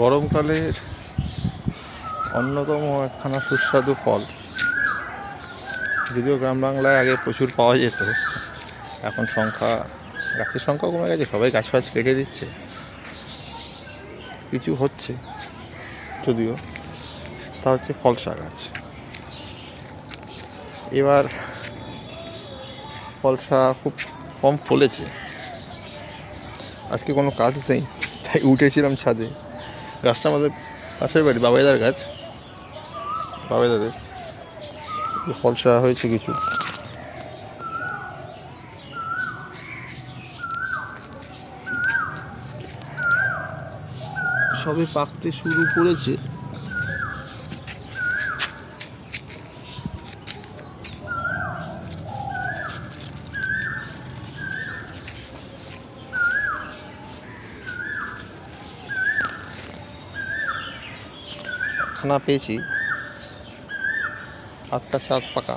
গরমকালের অন্যতম একখানা সুস্বাদু ফল। যদিও গ্রাম বাংলায় আগে প্রচুর পাওয়া যেত, এখন সংখ্যা, গাছের সংখ্যা কমে গেছে, সবাই গাছ ফাছ কেটে দিচ্ছে। কিছু হচ্ছে, যদিও তা হচ্ছে ফলসা গাছ। এবার ফলসা খুব কম ফলেছে। আজকে কোনো কাজ নেই, তাই উঠেছিলাম ছাদে। গাছটা আমাদের পাশের বাড়ি বাবাইদার গাছ। বাবাইদাদের। ফলসা হয়েছে কিছু। সবে পাকতে শুরু করেছে। খানা পেয়েছি। আটটা সাত পাকা।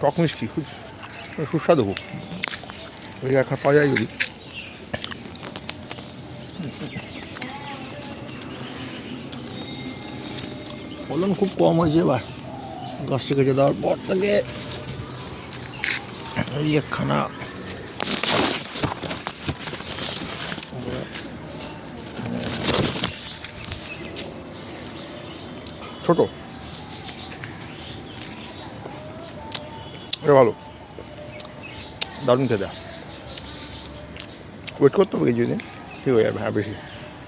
টক মিষ্টি সুস্বাদু। খুব ওই এখন পাওয়া যায় যদি। ফলন খুব কম হয়েছে এবার। গাছটা কেটে দেওয়ার পর থেকে এই একখানা ছোট। এটা ভালো। দারুণ খেতে। ওয়েট করতে হবে কিছুদিন। ঠিক হয়ে যাবে হ্যাঁ বেশি।